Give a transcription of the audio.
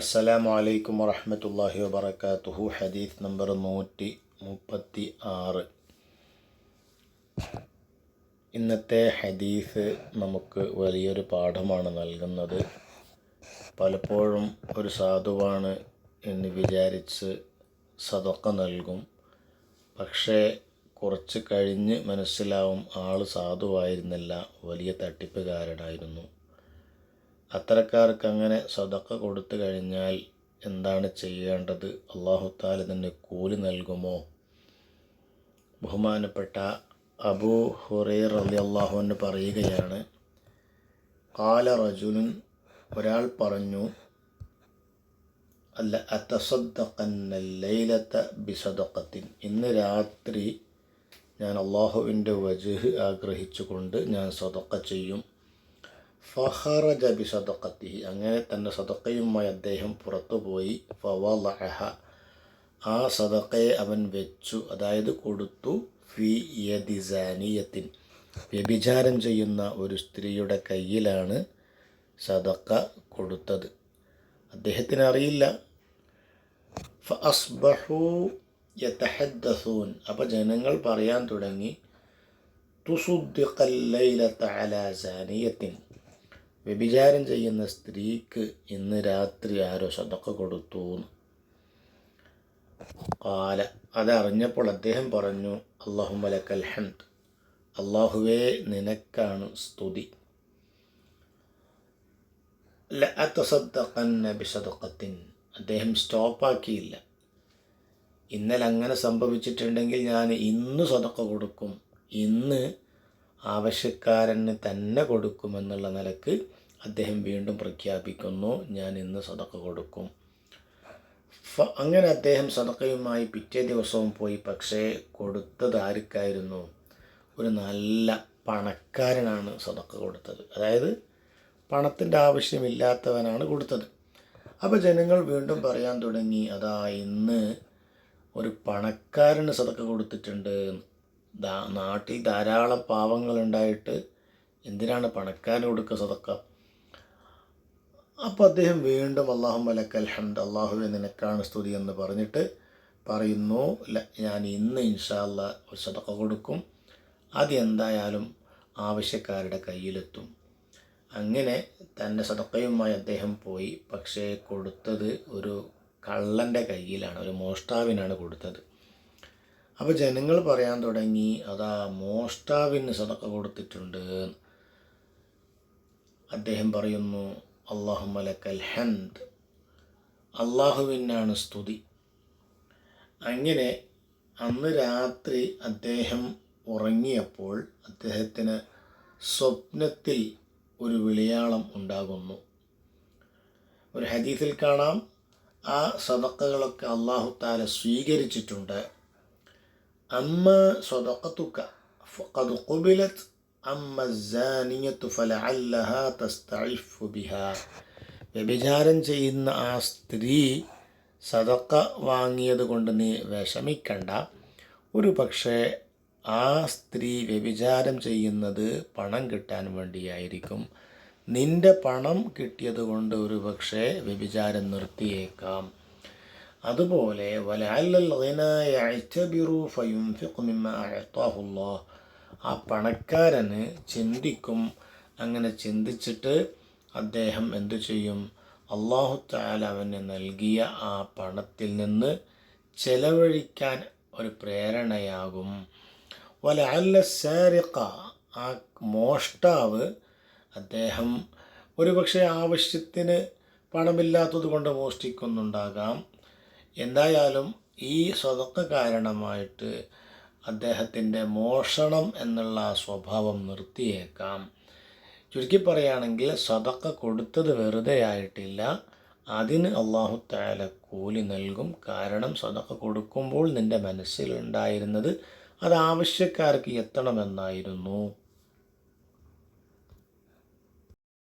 അസ്സലാമു അലൈക്കും വറഹമത്തല്ലാഹി വബറകാതുഹു. ഹദീസ് നമ്പർ നൂറ്റി മുപ്പത്തി ആറ് ഇന്നത്തെ ഹദീസ് നമുക്ക് വലിയൊരു പാഠമാണ് നൽകുന്നത്. പലപ്പോഴും ഒരു സാധുവാണ് എന്ന് വിചാരിച്ച് സതൊക്ക നൽകും. പക്ഷേ കുറച്ച് കഴിഞ്ഞ് മനസ്സിലാവും ആൾ സാധുവായിരുന്നില്ല വലിയ തട്ടിപ്പുകാരനായിരുന്നു. അത്തരക്കാർക്ക് അങ്ങനെ സദക്ക കൊടുത്തു കഴിഞ്ഞാൽ എന്താണ് ചെയ്യേണ്ടത്? അള്ളാഹുത്താല തന്നെ കൂലി നൽകുമോ? ബഹുമാനപ്പെട്ട അബൂ ഹുറൈർ അലി അള്ളാഹുവിന് പറയുകയാണ് കാല റജുലുൻ ഒരാൾ പറഞ്ഞു അല്ല അത്തസദ്ദക്കന്ന ലൈലത്ത ബിസദക്കത്തിൻ ഇന്ന് രാത്രി ഞാൻ അള്ളാഹുവിന്റെ വജുഹ് ആഗ്രഹിച്ചുകൊണ്ട് ഞാൻ സദക്ക ചെയ്യും. ഫഹറജ ബി സദക്കത്തിഹി അങ്ങനെ തന്റെ സദക്കയുമായി അദ്ദേഹം പുറത്തുപോയി. ഫവലഹ ആ സദക്കയെ അവൻ വെച്ചു. അതായത് കൊടുത്തു. ഫി യദിസാനിയത്തിൻ വ്യഭിചാരം ചെയ്യുന്ന ഒരു സ്ത്രീയുടെ കയ്യിലാണ് സദക്ക കൊടുത്തത്. അദ്ദേഹത്തിന് അറിയില്ല. ഫഅസ്ബഹു യതഹദ്ദസൂൻ. അപ്പോൾ ജനങ്ങൾ പറയാൻ തുടങ്ങി. തുസുദ്ദിഖൽ ലൈലത അലാ സാനിയത്തിൻ. വ്യഭിചാരം ചെയ്യുന്ന സ്ത്രീക്ക് ഇന്ന് രാത്രി ആരോ ശതക്ക കൊടുത്തു കാല. അതറിഞ്ഞപ്പോൾ അദ്ദേഹം പറഞ്ഞു അള്ളാഹുമലക്കൽ ഹംദ്. അള്ളാഹുവേ നിനക്കാണ് സ്തുതി. ബിസദഖത്തിൻ. അദ്ദേഹം സ്റ്റോപ്പാക്കിയില്ല. ഇന്നലെ അങ്ങനെ സംഭവിച്ചിട്ടുണ്ടെങ്കിൽ ഞാൻ ഇന്ന് സ്വതക്ക കൊടുക്കും. ഇന്ന് ആവശ്യക്കാരന് തന്നെ കൊടുക്കുമെന്നുള്ള നിലയ്ക്ക് അദ്ദേഹം വീണ്ടും പ്രഖ്യാപിക്കുന്നു ഞാൻ ഇന്ന് സതക്ക കൊടുക്കും. അങ്ങനെ അദ്ദേഹം സതക്കയുമായി പിറ്റേ ദിവസവും പോയി പക്ഷേ കൊടുത്തത് ആർക്കായിരുന്നു? ഒരു നല്ല പണക്കാരനാണ് സതക്ക കൊടുത്തത്. അതായത് പണത്തിന്റെ ആവശ്യമില്ലാത്തവനാണ് കൊടുത്തത്. അപ്പോൾ ജനങ്ങൾ വീണ്ടും പറയാൻ തുടങ്ങി അതാ ഇന്ന് ഒരു പണക്കാരന് സതക്ക കൊടുത്തിട്ടുണ്ട്. നാട്ടിൽ ധാരാളം പാവങ്ങളുണ്ടായിട്ട് എന്തിനാണ് പണക്കാരന് കൊടുക്കുക സതക്ക അപ്പോൾ അദ്ദേഹം വീണ്ടും അള്ളാഹു മലക്കൽ ഹംദ് അള്ളാഹുവെ നിനക്കാണ് സ്തുതി എന്ന് പറഞ്ഞിട്ട് പറയുന്നു. ഞാൻ ഇന്ന് ഇൻഷാല്ല ഒരു സതക്ക കൊടുക്കും. അത് എന്തായാലും ആവശ്യക്കാരുടെ കയ്യിലെത്തും. അങ്ങനെ തന്റെ സതക്കയുമായി അദ്ദേഹം പോയി. പക്ഷേ കൊടുത്തത് ഒരു കള്ളന്റെ കയ്യിലാണ് ഒരു മോഷ്ടാവിനാണ് കൊടുത്തത്. അപ്പോൾ ജനങ്ങൾ പറയാൻ തുടങ്ങി അതാ മോഷ്ടാവിന് സതക്ക കൊടുത്തിട്ടുണ്ട്. അദ്ദേഹം പറയുന്നു അള്ളാഹു മലക്കൽ ഹന്ത് അള്ളാഹുവിനാണ് സ്തുതി. അങ്ങനെ അന്ന് രാത്രി അദ്ദേഹം ഉറങ്ങിയപ്പോൾ അദ്ദേഹത്തിന് സ്വപ്നത്തിൽ ഒരു വിളിയാളം ഉണ്ടാകുന്നു. ഒരു ഹദീസിൽ കാണാം ആ സദക്കകളൊക്കെ അള്ളാഹു താല സ്വീകരിച്ചിട്ടുണ്ട്. അമ്മ صدقتك فقد قبلت أما الزانية فلعلها تستعف بها. വ്യഭിചാരം ചെയ്യുന്ന ആ സ്ത്രീ സതക്ക വാങ്ങിയത് കൊണ്ട് നീ വിഷമിക്കണ്ട. ഒരു പക്ഷേ ആ സ്ത്രീ വ്യഭിചാരം ചെയ്യുന്നത് പണം കിട്ടാൻ വേണ്ടിയായിരിക്കും. നിന്റെ പണം കിട്ടിയത് കൊണ്ട് ഒരു പക്ഷേ വ്യഭിചാരം നിർത്തിയേക്കാം. അതുപോലെ ആ പണക്കാരന് ചിന്തിക്കും. അങ്ങനെ ചിന്തിച്ചിട്ട് അദ്ദേഹം എന്തു ചെയ്യും? അള്ളാഹു താല അവന് നൽകിയ ആ പണത്തിൽ നിന്ന് ചെലവഴിക്കാൻ ഒരു പ്രേരണയാകും. വല അല്ല സാരിക്ക ആ മോഷ്ടാവ് അദ്ദേഹം ഒരുപക്ഷെ ആവശ്യത്തിന് പണമില്ലാത്തത് കൊണ്ട് മോഷ്ടിക്കുന്നുണ്ടാകാം. എന്തായാലും ഈ സ്വതക്ക കാരണമായിട്ട് അദ്ദേഹത്തിന്റെ മോഷണം എന്നുള്ള സ്വഭാവം നിർത്തിയേക്കാം. ചുരുക്കി പറയുകയാണെങ്കിൽ സ്വതക്ക കൊടുത്തത് വെറുതെ ആയിട്ടില്ല. അതിന് അള്ളാഹു താല കൂലി നൽകും. കാരണം സ്വതക്ക കൊടുക്കുമ്പോൾ നിന്റെ മനസ്സിലുണ്ടായിരുന്നത് അത് ആവശ്യക്കാർക്ക് എത്തണമെന്നായിരുന്നു.